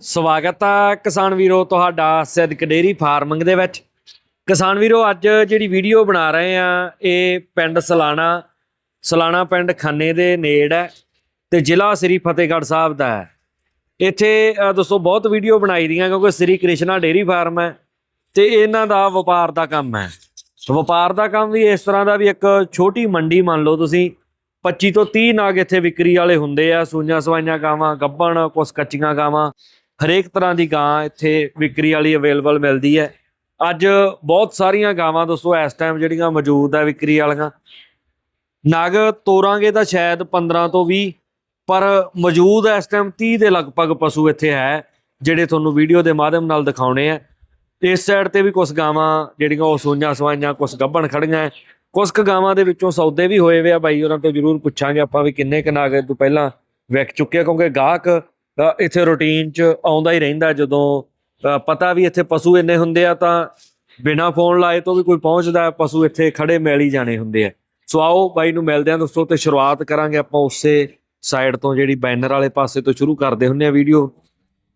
ਸਵਾਗਤ ਹੈ ਕਿਸਾਨ ਵੀਰੋ ਤੁਹਾਡਾ ਸਿੱਧਕ ਡੇਰੀ ਫਾਰਮਿੰਗ ਦੇ ਵਿੱਚ। ਕਿਸਾਨ ਵੀਰੋ ਅੱਜ ਜਿਹੜੀ ਵੀਡੀਓ ਬਣਾ ਰਹੇ ਆ ਇਹ ਪਿੰਡ ਸਲਾਣਾ ਸਲਾਣਾ ਪਿੰਡ ਖੰਨੇ ਦੇ ਨੇੜ ਹੈ ਤੇ ਜ਼ਿਲ੍ਹਾ ਸ੍ਰੀ ਫਤਿਹਗੜ੍ਹ ਸਾਹਿਬ ਦਾ ਹੈ। ਇੱਥੇ ਅ, ਦੋਸਤੋ ਬਹੁਤ ਵੀਡੀਓ ਬਣਾਈ ਦੀਆਂ ਕਿਉਂਕਿ ਸ੍ਰੀ ਕ੍ਰਿਸ਼ਨਾ ਡੇਰੀ ਫਾਰਮ ਹੈ ਤੇ ਇਹਨਾਂ ਦਾ ਵਪਾਰ ਦਾ ਕੰਮ ਹੈ। ਵਪਾਰ ਦਾ ਕੰਮ ਵੀ ਇਸ ਤਰ੍ਹਾਂ ਦਾ ਵੀ ਇੱਕ ਛੋਟੀ ਮੰਡੀ ਮੰਨ ਲਓ ਤੁਸੀਂ 25 ਤੋਂ 30 ਨਾਗ ਇੱਥੇ ਵਿਕਰੀ ਵਾਲੇ ਹੁੰਦੇ ਆ ਸੂਈਆਂ ਸਵਾਈਆਂ ਗਾਵਾਂ ਗੱਬਣ ਕੁਛ ਕੱਚੀਆਂ ਗਾਵਾਂ। ਹਰੇਕ ਤਰ੍ਹਾਂ ਦੀ ਗਾਂ ਇੱਥੇ ਵਿਕਰੀ ਵਾਲੀ ਅਵੇਲੇਬਲ ਮਿਲਦੀ ਹੈ। ਅੱਜ ਬਹੁਤ ਸਾਰੀਆਂ ਗਾਵਾਂ ਦੋਸਤੋ ਇਸ ਟਾਈਮ ਜਿਹੜੀਆਂ ਮੌਜੂਦ ਆ ਵਿਕਰੀ ਵਾਲੀਆਂ। ਨਗ ਤੋਰਾਂਗੇ ਤਾਂ ਸ਼ਾਇਦ 15 ਤੋਂ 20 ਪਰ ਮੌਜੂਦ ਇਸ ਟਾਈਮ 30 ਦੇ ਲਗਭਗ ਪਸ਼ੂ ਇੱਥੇ ਹੈ, ਜਿਹੜੇ ਤੁਹਾਨੂੰ ਵੀਡੀਓ ਦੇ ਮਾਧਿਅਮ ਨਾਲ ਦਿਖਾਉਣੇ ਆ। ਇਸ ਸਾਈਡ ਤੇ ਵੀ ਕੁਝ ਗਾਵਾਂ ਜਿਹੜੀਆਂ ਉਹ ਸੂਈਆਂ ਸਵਾਈਆਂ ਕੁਝ ਗੱਭਣ ਖੜੀਆਂ ਹੈ। ਕੁਝ ਕੁ ਗਾਵਾਂ ਦੇ ਵਿੱਚੋਂ ਸੌਦੇ ਵੀ ਹੋਏ ਵੇ ਆ। ਬਾਈ, ਉਹਨਾਂ ਤੋਂ ਜ਼ਰੂਰ ਪੁੱਛਾਂਗੇ ਆਪਾਂ ਵੀ ਕਿੰਨੇ ਕੁ ਨਾਗ ਤੋਂ ਪਹਿਲਾਂ ਵਿਕ ਚੁੱਕੇ ਕਿਉਂਕਿ ਗਾਹਕ ਇੱਥੇ ਰੂਟੀਨ 'ਚ ਆਉਂਦਾ ਹੀ ਰਹਿੰਦਾ ਜਦੋਂ ਪਤਾ ਵੀ ਇੱਥੇ ਪਸ਼ੂ ਇੰਨੇ ਹੁੰਦੇ ਆ ਤਾਂ ਬਿਨਾ ਫੋਨ ਲਾਏ ਤੋਂ ਵੀ ਕੋਈ ਪਹੁੰਚਦਾ, ਪਸ਼ੂ ਇੱਥੇ ਖੜੇ ਮਿਲ ਹੀ ਜਾਣੇ ਹੁੰਦੇ ਆ। ਸੋ ਆਓ ਬਾਈ ਨੂੰ ਮਿਲਦੇ ਆਂ ਦੋਸਤੋ ਤੇ ਸ਼ੁਰੂਆਤ ਕਰਾਂਗੇ ਆਪਾਂ ਉਸੇ ਸਾਈਡ ਤੋਂ ਜਿਹੜੀ ਬੈਨਰ ਵਾਲੇ ਪਾਸੇ ਤੋਂ ਸ਼ੁਰੂ ਕਰਦੇ ਹੁੰਨੇ ਆ ਵੀਡੀਓ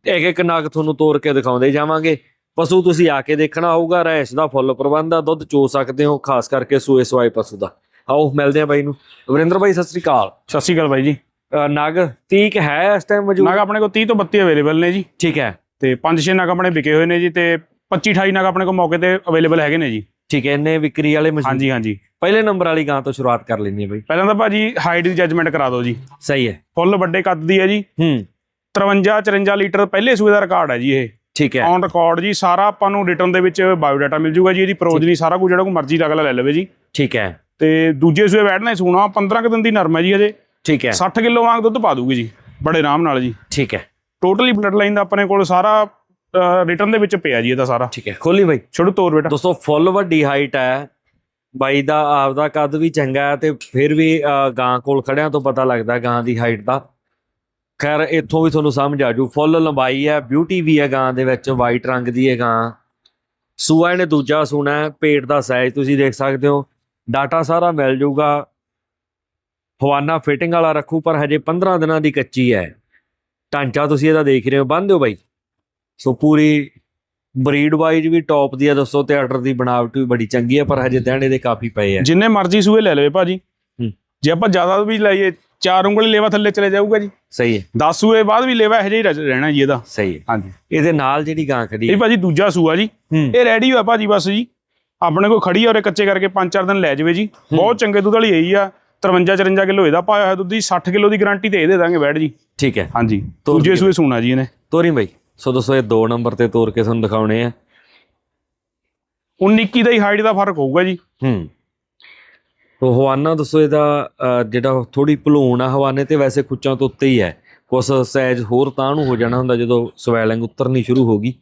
ਇੱਕ ਇੱਕ ਨਗ ਤੁਹਾਨੂੰ ਤੋੜ ਕੇ ਦਿਖਾਉਂਦੇ ਜਾਵਾਂਗੇ। ਪਸ਼ੂ ਤੁਸੀਂ ਆ ਕੇ ਦੇਖਣਾ ਹੋਊਗਾ, ਰਹਿਸ਼ ਦਾ ਫੁੱਲ ਪ੍ਰਬੰਧ ਆ, ਦੁੱਧ ਚੋ ਸਕਦੇ ਹੋ, ਖਾਸ ਕਰਕੇ ਸੂਏ ਸਵਾਏ ਪਸ਼ੂ ਦਾ। ਆਓ ਮਿਲਦੇ ਆ ਬਾਈ ਨੂੰ। ਵਰਿੰਦਰ ਬਾਈ, ਸਤਿ ਸ੍ਰੀ ਅਕਾਲ। ਸਤਿ ਸ਼੍ਰੀ ਅਕਾਲ ਬਾਈ ਜੀ। ਨਗ ਤੀਕ ਹੈ ਇਸ ਟਾਈਮ ਮੌਜੂਦ? ਨਗ ਆਪਣੇ ਕੋਲ 30 ਤੋਂ 32 ਅਵੇਲੇਬਲ ਨੇ ਜੀ। ਠੀਕ ਹੈ। ਤੇ 5-6 ਨਗ ਆਪਣੇ ਵਿਕੇ ਹੋਏ ਨੇ ਜੀ ਤੇ 25-28 ਨਗ ਆਪਣੇ ਕੋਲ ਮੌਕੇ ਤੇ ਅਵੇਲੇਬਲ ਹੈਗੇ ਨੇ ਜੀ। ਠੀਕ ਹੈ ਇੰਨੇ ਵਿਕਰੀ ਵਾਲੇ ਮੌਜੂਦ? ਹਾਂਜੀ ਹਾਂਜੀ। ਪਹਿਲੇ ਨੰਬਰ ਵਾਲੀ ਗਾਂ ਤੋਂ ਸ਼ੁਰੂਆਤ ਕਰ ਲੈਣੀ ਹੈ ਬਾਈ। ਪਹਿਲਾਂ ਤਾਂ ਭਾਜੀ ਹਾਈਟ ਦੀ ਜੱਜਮੈਂਟ ਕਰਾ ਦਿਓ ਜੀ। ਸਹੀ ਹੈ। ਫੁੱਲ ਵੱਡੇ ਕੱਦ ਦੀ ਹੈ ਜੀ। ਹੂੰ। 53-54 ਲੀਟਰ ਪਹਿਲੇ ਸੂਏ ਦਾ ਰਿਕਾਰਡ ਹੈ ਜੀ ਇਹ। ਠੀਕ ਹੈ। ਔਨ ਰਿਕਾਰਡ ਜੀ ਸਾਰਾ ਆਪਾਂ ਨੂੰ ਰਿਟਰਨ ਦੇ ਵਿੱਚ ਬਾਇਓਡਾਟਾ ਮਿਲ ਜੂਗਾ ਜੀ ਇਹਦੀ ਪ੍ਰੋਜਨੀ ਸਾਰਾ ਕੁਝ ਜਿਹੜਾ ਕੋ ਮਰਜ਼ੀ ਅਗਲਾ ਲੈ ਲਵੇ ਜੀ। ਠੀਕ ਹੈ। ਤੇ ਦੂਜੇ ਸੂਏ ਬੈਠਣਾ ਸੂਣਾ 15 ਕੁ ਦਿਨ ਦੀ ਨਰਮ ਹੈ ਜੀ ਅਜੇ। ਠੀਕ ਹੈ। 60 ਕਿਲੋ ਵਾਂਗ ਦੁੱਧ ਪਾ ਦੂਗੀ ਜੀ ਬੜੇ ਆਰਾਮ ਨਾਲ ਜੀ। ਠੀਕ ਹੈ। ਟੋਟਲੀ ਬਲੱਡ ਲਾਈਨ ਦਾ ਆਪਣੇ ਕੋਲ ਸਾਰਾ ਰਿਟਰਨ ਦੇ ਵਿੱਚ ਪਿਆ ਜੀ ਇਹਦਾ ਸਾਰਾ। ਠੀਕ ਹੈ ਖੋਲੀ ਬਾਈ। ਛੋੜੂ ਤੋਰ ਬੇਟਾ। ਦੋਸਤੋ ਫੁੱਲ ਵੱਡੀ ਹਾਈਟ ਹੈ। ਬਾਈ ਦਾ ਆਪਦਾ ਕੱਦ ਵੀ ਚੰਗਾ ਹੈ ਤੇ ਫਿਰ ਵੀ ਗਾਂ ਕੋਲ ਖੜਿਆਂ ਤੋਂ ਪਤਾ ਲੱਗਦਾ ਗਾਂ ਦੀ ਹਾਈਟ ਦਾ। ਖੈਰ ਇੱਥੋਂ ਵੀ ਤੁਹਾਨੂੰ ਸਮਝ ਆ ਜੂ ਫੁੱਲ ਲੰਬਾਈ ਹੈ ਬਿਊਟੀ ਵੀ ਹੈ ਗਾਂ ਦੇ ਵਿੱਚ ਵਾਈਟ ਰੰਗ ਦੀ ਹੈ ਗਾਂ। ਸੂਆ ਨੇ ਦੂਜਾ ਸੂਣਾ ਹੈ ਪੇਟ ਦਾ ਸਾਈਜ਼ ਤੁਸੀਂ ਦੇਖ ਸਕਦੇ ਹੋ। ਡਾਟਾ ਸਾਰਾ ਮਿਲ ਜਾਊਗਾ ਹਵਾਨਾ ਫਿਟਿੰਗ ਵਾਲਾ ਰੱਖੂ ਪਰ ਹਜੇ 15 ਦਿਨਾਂ ਦੀ ਕੱਚੀ ਹੈ। ਢਾਂਚਾ ਤੁਸੀਂ ਇਹਦਾ ਦੇਖ ਰਹੇ ਹੋ ਬੰਨ ਦਿਓ ਬਾਈ। ਸੋ ਪੂਰੀ ਬਰੀਡ ਵਾਈਜ਼ ਵੀ ਟੌਪ ਦੀ ਆ ਦੋਸਤੋ ਤੇ ਆਰਡਰ ਦੀ ਬਣਾਵਟ ਵੀ ਬੜੀ ਚੰਗੀ ਹੈ ਪਰ ਹਜੇ ਦੇਣੇ ਦੇ ਕਾਫੀ ਪਏ ਆ ਜਿੰਨੇ ਮਰਜ਼ੀ ਸੂਏ ਲੈ ਲਵੇ ਭਾਜੀ। ਹੂੰ। ਜੇ ਆਪਾਂ ਜ਼ਿਆਦਾ ਵੀ ਲਈਏ ਚਾਰ ਉਂਗਲੀ ਲੇਵਾ ਥੱਲੇ ਚਲੇ ਜਾਊਗਾ ਜੀ। ਸਹੀ ਹੈ। 10 ਸੂਏ ਬਾਅਦ ਵੀ ਲੇਵਾ ਇਹੋ ਜਿਹਾ ਹੀ ਰਹਿ- ਰਹਿਣਾ ਜੀ ਇਹਦਾ। ਸਹੀ ਹੈ। ਹਾਂਜੀ। ਇਹਦੇ ਨਾਲ ਜਿਹੜੀ ਗਾਂ ਖੜੀ ਇਹ ਹੈ। ਭਾਜੀ ਦੂਜਾ ਸੂਆ ਜੀ। ਹੂੰ। ਇਹ ਰੈਡੀ ਹੋਇਆ ਭਾਜੀ ਬਸ ਜੀ। ਆਪਣੇ ਕੋਲ ਖੜੀ ਆ ਔਰ ਕੱਚੇ ਕਰਕੇ 5-4 ਦਿਨ ਲੈ ਜਾਵੇ ਜੀ। ਬਹੁਤ ਚੰਗੇ ਦੁੱਧ ਵਾਲੀ ਇਹੀ ਆ। 53-54 ਕਿਲੋ ਇਹਦਾ ਪਾਇਆ ਹੋਇਆ ਦੁੱਧ ਦੀ 60 ਕਿਲੋ ਦੀ ਗਾਰੰਟੀ ਤੇ ਇਹ ਦੇ ਦਾਂਗੇ ਬੈਠ ਜੀ। ਠੀਕ ਹੈ। ਹਾਂਜੀ ਦੂਜੇ। ਸੂਏ ਸੂਣਾ ਜੀ ਇਹਨੇ। ਤੋਰੀ ਬਾਈ। ਸੋ ਦੋਸਤੋ ਇਹ ਦੋ ਨੰਬਰ ਤੇ ਤੋਰ ਕੇ ਤੁਹਾਨੂੰ ਦਿਖਾਉਣੇ ਆ। 19 21 ਦਾ ਹੀ ਹਾਈਟ ਦਾ ਫ਼ਰਕ ਹੋਊਗਾ ਜੀ। ਹੂੰ। ਉਹ ਹਵਾਨਾ ਦੱਸੋ ਇਹਦਾ ਜਿਹੜਾ ਥੋੜੀ ਭਲੂਣ ਆ ਹਵਾਨੇ ਤੇ ਵੈਸੇ ਖੁੱਚਾਂ ਤੋਂ ਉੱਤੇ ਹੀ ਹੈ। ਕੁਛ ਸਾਈਜ਼ ਹੋਰ ਤਾਂ ਨੂੰ ਹੋ ਜਾਣਾ ਹੁੰਦਾ ਜਦੋਂ ਸਵੈਲਿੰਗ ਉਤਰਨੀ ਸ਼ੁਰੂ ਹੋ ਗਈ।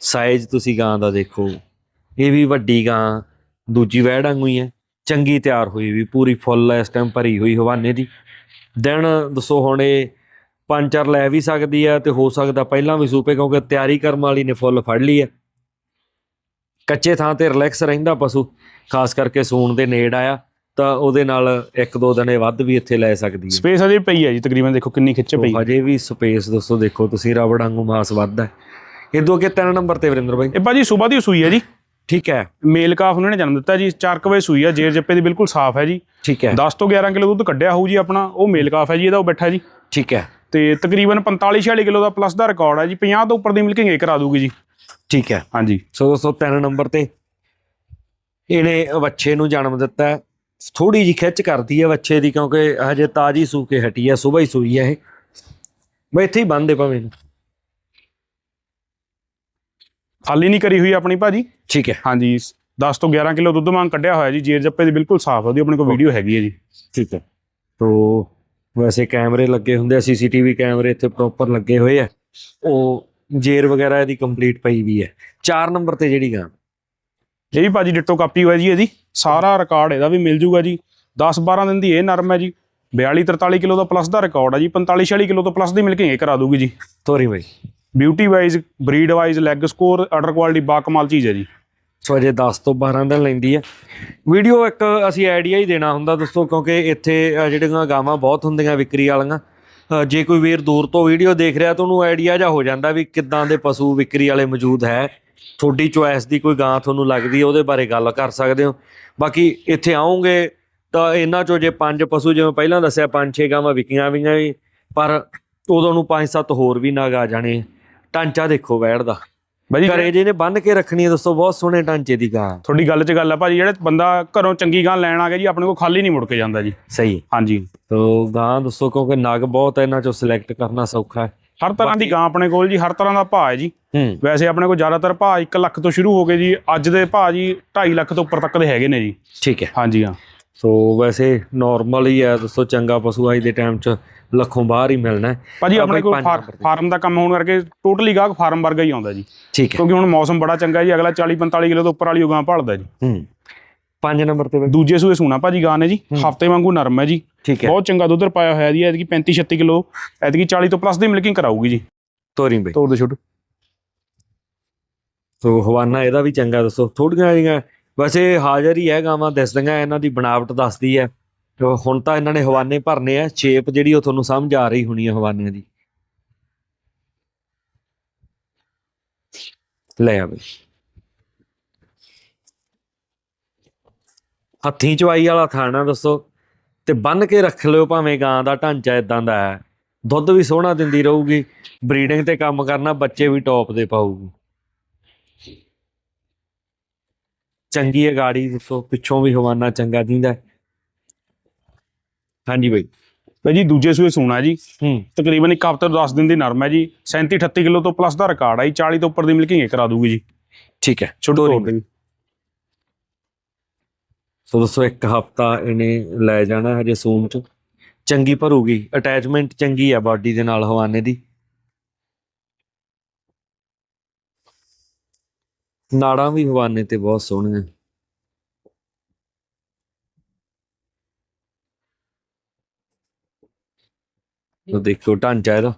ਸਾਈਜ਼ ਤੁਸੀਂ ਗਾਂ ਦਾ ਦੇਖੋ। ਇਹ ਵੀ ਵੱਡੀ ਗਾਂ ਦੂਜੀ ਵੈੜ ਵਾਂਗੂ ਹੀ ਹੈ। ਚੰਗੀ ਤਿਆਰ ਹੋਈ ਵੀ ਪੂਰੀ ਫੁੱਲ ਇਸ ਟਾਈਮ ਭਰੀ ਹੋਈ ਹਵਾਨੇ ਦੀ। ਦਿਨ ਦੱਸੋ ਹੁਣ ਇਹ ਪੰਜ ਚਾਰ ਲੈ ਵੀ ਸਕਦੀ ਹੈ ਤੇ ਹੋ ਸਕਦਾ ਪਹਿਲਾਂ ਵੀ ਸੂਪੇ ਕਿਉਂਕਿ ਤਿਆਰੀ ਕਰਮ ਵਾਲੀ ਨੇ ਫੁੱਲ ਫੜ ਲਈ ਹੈ ਕੱਚੇ ਥਾਂ ਤੇ ਰਿਲੈਕਸ ਰਹਿੰਦਾ ਪਸ਼ੂ ਖਾਸ ਕਰਕੇ ਸੂਣ ਦੇ ਨੇੜ ਆਇਆ ਤਾਂ ਉਹਦੇ ਨਾਲ ਇੱਕ ਦੋ ਦਿਨੇ ਵੱਧ ਵੀ ਇੱਥੇ ਲੈ ਸਕਦੀ ਹੈ ਸਪੇਸ ਅਜੇ ਪਈ ਹੈ ਜੀ ਤਕਰੀਬਨ ਦੇਖੋ ਕਿੰਨੀ ਖਿੱਚ ਪਈ। ਹਜੇ ਵੀ ਸਪੇਸ ਦੋਸਤੋ ਦੇਖੋ ਤੁਸੀਂ ਰਬੜ ਵਾਂਗੂ ਮਾਸ ਵੱਧਦਾ। ਹੈ ਇਦੋਂ ਅੱਗੇ ਤਿੰਨ ਨੰਬਰ ਤੇ ਵਰਿੰਦਰ ਬਾਈ। ਇਹ ਭਾਜੀ ਸਵੇਰ ਦੀ ਸੂਈ ਹੈ ਜੀ। ਠੀਕ ਹੈ। ਮੇਲ ਕਾਫ ਉਹਨਾਂ ਨੇ ਜਨਮ ਦਿੱਤਾ ਜੀ 4 ਵਜੇ ਸੂਈ ਆ ਜੇਰ ਜੱਪੇ ਦੀ ਬਿਲਕੁਲ ਸਾਫ਼ ਹੈ ਜੀ। ਠੀਕ ਹੈ। 10 ਤੋਂ 11 ਕਿਲੋ ਦੁੱਧ ਕੱਢਿਆ ਹੋਊ ਜੀ ਆਪਣਾ ਉਹ ਮੇਲ ਕਾਫ ਹੈ ਜੀ ਇਹਦਾ ਉਹ ਬੈਠਾ ਜੀ। ਠੀਕ ਹੈ। ਤੇ ਤਕਰੀਬਨ 45 46 ਕਿਲੋ ਦਾ ਪਲੱਸ ਦਾ ਰਿਕਾਰਡ ਹੈ ਜੀ 50 ਤੋਂ ਉੱਪਰ ਦੀ ਮਿਲਕਿੰਗ ਇਹ ਕਰਾ ਦੂਗੀ ਜੀ। ਠੀਕ ਹੈ। ਹਾਂਜੀ। ਸੋ ਦੋਸਤੋ ਤਿੰਨ ਨੰਬਰ ਤੇ ਇਹਨੇ ਬੱਚੇ ਨੂੰ ਜਨਮ ਦਿੱਤਾ ਥੋੜੀ ਜਿਹੀ ਖਿੱਚ ਕਰਦੀ ਹੈ ਬੱਚੇ ਦੀ ਕਿਉਂਕਿ ਹਜੇ ਤਾਜੀ ਸੂ ਕੇ ਹਟੀ ਹੈ ਸਵੇਰ ਹੀ ਸੂਈ ਹੈ ਇਹ। ਮੈਂ ਇੱਥੇ ਹੀ ਬੰਨਦੇ ਭਾਵੇਂ। ਖਾਲੀ ਨਹੀਂ ਕਰੀ ਹੋਈ ਆਪਣੀ ਭਾਜੀ? ਠੀਕ ਹੈ। ਹਾਂਜੀ 10 ਤੋਂ 11 ਕਿਲੋ ਦੁੱਧ ਮਾਂ ਕੱਢਿਆ ਹੋਇਆ ਜੀ ਜੇਰ ਜੱਪੇ ਦੀ ਬਿਲਕੁਲ ਸਾਫ਼ ਉਹਦੀ ਆਪਣੇ ਕੋਲ ਵੀਡੀਓ ਹੈਗੀ ਹੈ ਜੀ। ਠੀਕ ਹੈ। ਤੋ ਵੈਸੇ ਕੈਮਰੇ ਲੱਗੇ ਹੁੰਦੇ ਆ ਸੀਸੀਟੀਵੀ ਕੈਮਰੇ ਇੱਥੇ ਪ੍ਰੋਪਰ ਲੱਗੇ ਹੋਏ ਆ। ਉਹ ਜੇਰ ਵਗੈਰਾ ਇਹਦੀ ਕੰਪਲੀਟ ਪਈ ਵੀ ਹੈ। 4 ਨੰਬਰ ਤੇ ਜਿਹੜੀ ਗਾਂ। ਇਹ ਵੀ ਭਾਜੀ ਡਿੱਟੋ ਕਾਪੀ ਹੋਇਆ ਜੀ ਇਹਦੀ। ਸਾਰਾ ਰਿਕਾਰਡ ਇਹਦਾ ਵੀ ਮਿਲ ਜੂਗਾ ਜੀ। 10 12 ਦਿਨ ਦੀ ਇਹ ਨਰਮ ਹੈ ਜੀ। 42 43 ਕਿਲੋ ਦਾ ਪਲੱਸ ਦਾ ਰਿਕਾਰਡ ਹੈ ਜੀ 45 46 ਕਿਲੋ ਤੋਂ ਪਲੱਸ ਦੀ ਮਿਲਕਿੰਗ ਇਹ ਕਰਾ ਦੂਗੀ ਜੀ। ਤੋਰੀ ਬਾਈ। Beauty wise breed wise leg score order quality ਬਾ ਕਮਾਲ ਚੀਜ਼ ਹੈ ਜੀ। ਸੋ ਅਜੇ 10 ਤੋਂ 12 ਦਿਨ ਲੈਂਦੀ ਹੈ। ਵੀਡੀਓ ਇੱਕ ਅਸੀਂ ਆਈਡੀਆ ਹੀ ਦੇਣਾ ਹੁੰਦਾ ਦੋਸਤੋ, ਕਿਉਂਕਿ ਇੱਥੇ ਜਿਹੜੀਆਂ ਗਾਵਾਂ ਬਹੁਤ ਹੁੰਦੀਆਂ ਵਿਕਰੀ ਵਾਲੀਆਂ ਜੇ ਕੋਈ ਵੀਰ ਦੂਰ ਤੋਂ ਵੀਡੀਓ ਦੇਖ ਰਿਹਾ ਤਾਂ ਉਹਨੂੰ ਆਈਡੀਆ ਜਾ ਹੋ ਜਾਂਦਾ ਵੀ ਕਿੱਦਾਂ ਦੇ ਪਸ਼ੂ ਵਿਕਰੀ ਵਾਲੇ ਮੌਜੂਦ ਹੈ। ਤੁਹਾਡੀ ਚੁਆਇਸ ਦੀ ਕੋਈ ਗਾਂ ਤੁਹਾਨੂੰ ਲੱਗਦੀ ਹੈ, ਉਹਦੇ ਬਾਰੇ ਗੱਲ ਕਰ ਸਕਦੇ ਹੋ। ਬਾਕੀ ਇੱਥੇ ਆਉਂਗੇ ਤਾਂ ਇਹਨਾਂ ਚੋਂ ਜੇ ਪੰਜ ਪਸ਼ੂ, ਜਿਵੇਂ ਪਹਿਲਾਂ ਦੱਸਿਆ, ਪੰਜ ਛੇ ਗਾਵਾਂ ਵਿਕੀਆਂ ਵੀਆਂ ਵੀ ਪਰ ਉਦੋਂ ਨੂੰ ਪੰਜ ਸੱਤ ਹੋਰ ਵੀ ਨਾਗ ਆ ਜਾਣੇ। ਢਾਂਚਾ ਦੇਖੋ ਵੈੜ ਦਾ। ਭਾਜੀ ਘਰੇ ਜਿਹਨੇ ਬੰਨ ਕੇ ਰੱਖਣੀ ਹੈ ਦੋਸਤੋ ਬਹੁਤ ਸੋਹਣੇ ਢਾਂਚੇ ਦੀ ਗਾਂ। ਤੁਹਾਡੀ ਗੱਲ 'ਚ ਗੱਲ ਆ ਭਾਜੀ ਜਿਹੜੇ ਬੰਦਾ ਘਰੋਂ ਚੰਗੀ ਗਾਂ ਲੈਣ ਆ ਗਿਆ ਜੀ ਆਪਣੇ ਕੋਲ ਖਾਲੀ ਨਹੀਂ ਮੁੜ ਕੇ ਜਾਂਦਾ ਜੀ। ਸਹੀ। ਹਾਂਜੀ। ਤੋ ਗਾਂ ਦੋਸਤੋ ਕਿਉਂਕਿ ਨਗ ਬਹੁਤ ਹੈ ਇਹਨਾਂ ਚੋਂ ਸਿਲੈਕਟ ਕਰਨਾ ਸੌਖਾ ਹੈ। ਹਰ ਤਰ੍ਹਾਂ ਦੀ ਗਾਂ ਆਪਣੇ ਕੋਲ ਜੀ ਹਰ ਤਰ੍ਹਾਂ ਦਾ ਭਾਅ ਹੈ ਜੀ। ਵੈਸੇ ਆਪਣੇ ਕੋਲ ਜ਼ਿਆਦਾਤਰ ਭਾਅ 1 ਲੱਖ ਤੋਂ ਸ਼ੁਰੂ ਹੋ ਕੇ ਜੀ ਅੱਜ ਦੇ ਭਾਅ ਜੀ 2.5 ਲੱਖ ਤੋਂ ਉੱਪਰ ਤੱਕ ਦੇ ਹੈਗੇ ਨੇ ਜੀ। ਠੀਕ ਹੈ। ਹਾਂਜੀ ਹਾਂ। ਸੋ ਵੈਸੇ ਨਾਰਮਲ ਹੀ ਹੈ ਦੋਸਤੋ ਚੰਗਾ ਪਸ਼ੂ ਅੱਜ ਦੇ ਟਾਈਮ 'ਚ ਲੱਖੋਂ ਬਾਹਰ ਹੀ ਮਿਲਣਾ ਹੈ। ਭਾਜੀ ਆਪਣੇ ਕੋਲ। ਫਾਰਮ ਦਾ ਕੰਮ ਹੋਣ ਕਰਕੇ ਟੋਟਲੀ ਗਾਹਕ ਫਾਰਮ ਵਰਗਾ ਹੀ ਆਉਂਦਾ ਜੀ। ਠੀਕ ਹੈ। ਕਿਉਂਕਿ ਹੁਣ ਮੌਸਮ ਬੜਾ ਚੰਗਾ ਜੀ ਅਗਲਾ 40 45 ਕਿਲੋ ਤੋਂ ਉੱਪਰ ਵਾਲੀ ਉਹ ਗਾਂ ਭਾਲਦਾ ਜੀ। ਹੂੰ। ਪੰਜ ਨੰਬਰ ਤੇ ਦੂਜੇ ਸੂਏ ਸੂਣਾ ਭਾਜੀ ਗਾਂ ਨੇ ਜੀ। ਹਫ਼ਤੇ ਵਾਂਗੂ ਨਰਮ ਹੈ ਜੀ। ਠੀਕ ਹੈ। ਬਹੁਤ ਚੰਗਾ ਦੁੱਧ ਪਾਇਆ ਹੋਇਆ ਜੀ ਐਤਕੀ 35 36 ਕਿਲੋ ਐਤਕੀ 40 ਤੋਂ ਪਲੱਸ ਦੀ ਮਿਲਕਿੰਗ ਕਰਾਊਗੀ ਜੀ। ਤੋਰੀ ਬਾਈ। ਤੋੜ ਦੇ ਛੋਟੂ। ਸੋ ਹਵਾਨਾ ਇਹਦਾ ਵੀ ਚੰਗਾ ਦੱਸੋ। ਥੋੜੀਆਂ ਜਿਹੀਆਂ ਵੈਸੇ ਹਾਜ਼ਰ ਹੀ ਹੈ ਗਾਵਾਂ, ਦਿਸਦੀਆਂ, ਇਹਨਾਂ ਦੀ ਬਣਾਵਟ ਦੱਸਦੀ ਹੈ। ਹੁਣ ਤਾਂ ਇਹਨਾਂ ਨੇ ਹਵਾਨੇ ਭਰਨੇ ਆ ਸ਼ੇਪ ਜਿਹੜੀ ਉਹ ਤੁਹਾਨੂੰ ਸਮਝ ਆ ਰਹੀ ਹੋਣੀ ਹੈ ਹਵਾਨਿਆਂ ਦੀ। ਲੈ ਆ ਬਈ। ਹੱਥੀਂ ਚਵਾਈ ਵਾਲਾ ਥਾਣਾ ਦੱਸੋ, ਤੇ ਬੰਨ ਕੇ ਰੱਖ ਲਿਓ ਭਾਵੇਂ ਗਾਂ ਦਾ ਢਾਂਚਾ ਇਦਾਂ ਦਾ ਹੈ। ਦੁੱਧ ਵੀ ਸੋਹਣਾ ਦਿੰਦੀ ਰਹੂਗੀ, ਬਰੀਡਿੰਗ ਤੇ ਕੰਮ ਕਰਨਾ, ਬੱਚੇ ਵੀ ਟੌਪ ਦੇ ਪਾਊਗੀ। ਚੰਗੀ ਹੈ ਗਾੜੀ ਦੱਸੋ ਪਿੱਛੋਂ ਵੀ ਹਵਾਨਾ ਚੰਗਾ ਦਿੰਦਾ। ਹਾਂਜੀ ਬਈ। ਭਾਜੀ ਦੂਜੇ ਸੂਏ ਸੂਣਾ ਜੀ। ਹੂੰ। ਤਕਰੀਬਨ ਇੱਕ ਹਫ਼ਤੇ ਤੋਂ 10 ਦਿਨ ਦੀ ਨਰਮ ਹੈ ਜੀ। 37 38 ਕਿਲੋ ਤੋਂ ਪਲੱਸ ਦਾ ਰਿਕਾਰਡ ਹੈ ਜੀ। 40 ਤੋਂ ਉੱਪਰ ਦੀ ਮਿਲਕਿੰਗ ਇਹ ਕਰਾ ਦੂਗੀ ਜੀ। ਠੀਕ ਹੈ। ਛੋਟੂ ਤੋੜ ਦੇ ਜੀ। ਸੋ ਦੋਸਤੋ ਇੱਕ ਹਫਤਾ ਇਹਨੇ ਲੈ ਜਾਣਾ ਹਜੇ ਸੂਮ ਚ। ਚੰਗੀ ਭਰੂਗੀ। ਅਟੈਚਮੈਂਟ ਚੰਗੀ ਆ ਬਾਡੀ ਦੇ ਨਾਲ ਹਵਾਨੇ ਦੀ। ਨਾੜਾਂ ਵੀ ਹਵਾਨੇ ਤੇ ਬਹੁਤ ਸੋਹਣੀਆਂ। ਲੋ ਦੇਖੋ ਢਾਂਚਾ ਇਹਦਾ।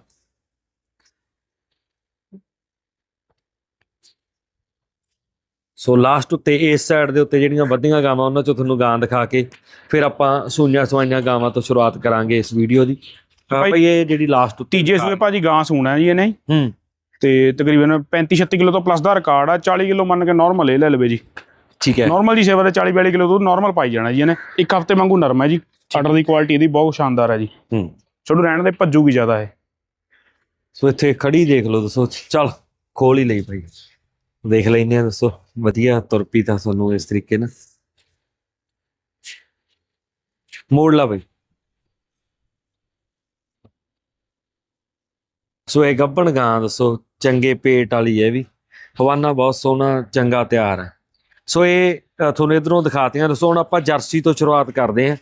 ਸੋ ਲਾਸਟ ਉੱਤੇ ਇਸ ਸਾਈਡ ਦੇ ਉੱਤੇ ਜਿਹੜੀਆਂ ਵੱਧੀਆਂ ਗਾਵਾਂ ਉਹਨਾਂ ਚੋਂ ਤੁਹਾਨੂੰ ਗਾਂ ਦਿਖਾ ਕੇ ਫਿਰ ਆਪਾਂ ਸੂਈਆਂ ਸਵਾਈਆਂ ਗਾਵਾਂ ਤੋਂ ਸ਼ੁਰੂਆਤ ਕਰਾਂਗੇ ਇਸ ਵੀਡੀਓ ਦੀ। ਭਾਈ- ਇਹ ਜਿਹੜੀ ਲਾਸਟ ਤੀਜੇ ਸੂਏ ਭਾਜੀ ਗਾਂ ਸੂਣਾ ਜੀ ਇਹਨੇ। ਹੂੰ। ਤੇ ਤਕਰੀਬਨ 35 36 ਕਿਲੋ ਤੋਂ ਪਲੱਸ ਦਾ ਰਿਕਾਰਡ ਆ 40 ਕਿਲੋ ਮੰਨ ਕੇ ਨਾਰਮਲ ਇਹ ਲੈ ਲਵੇ ਜੀ। ਠੀਕ ਹੈ। ਨਾਰਮਲ ਜੀ ਸੇਵਾ ਦੇ 40 42 ਕਿਲੋ ਤੋਂ ਨਾਰਮਲ ਪਾਈ ਜਾਣਾ ਜੀ ਇਹਨੇ। ਇੱਕ ਹਫ਼ਤੇ ਵਾਂਗੂ ਨਰਮ ਹੈ ਜੀ। ਆਰਡਰ ਦੀ ਕੁਆਲਿਟੀ ਇਹਦੀ ਬਹੁਤ ਸ਼ਾਨਦਾਰ ਹੈ ਜੀ। ਹੂੰ। ਛੋਟੂ ਰਹਿਣ ਦੇ ਭੱਜੂਗੀ ਜ਼ਿਆਦਾ ਇਹ। ਸੋ ਇੱਥੇ ਖੜੀ ਦੇਖ ਲਓ ਦੱਸੋ। ਚੱਲ ਖੋਲ ਹੀ ਲਈ ਭਾਈ। ਦੇਖ ਲੈਨੇ ਆ ਦੱਸੋ। ਵਧੀਆ ਤੁਰਪੀ ਤਾਂ ਤੁਹਾਨੂੰ ਇਸ ਤਰੀਕੇ ਨਾਲ। ਮੋੜ ਲਾ ਭਾਈ ਸੋ ਇਹ ਗੱਬਣ ਗਾਂ ਦੱਸੋ। ਚੰਗੇ ਪੇਟ ਵਾਲੀ ਹੈ ਵੀ। ਹਵਾਨਾ ਬਹੁਤ ਸੋਹਣਾ ਚੰਗਾ ਤਿਆਰ ਹੈ। ਸੋ ਇਹ ਤੁਹਾਨੂੰ ਇਧਰੋਂ ਦਿਖਾਤੀਆਂ। ਦੱਸੋ ਹੁਣ ਆਪਾਂ ਜਰਸੀ ਤੋਂ ਸ਼ੁਰੂਆਤ ਕਰਦੇ ਹਾਂ।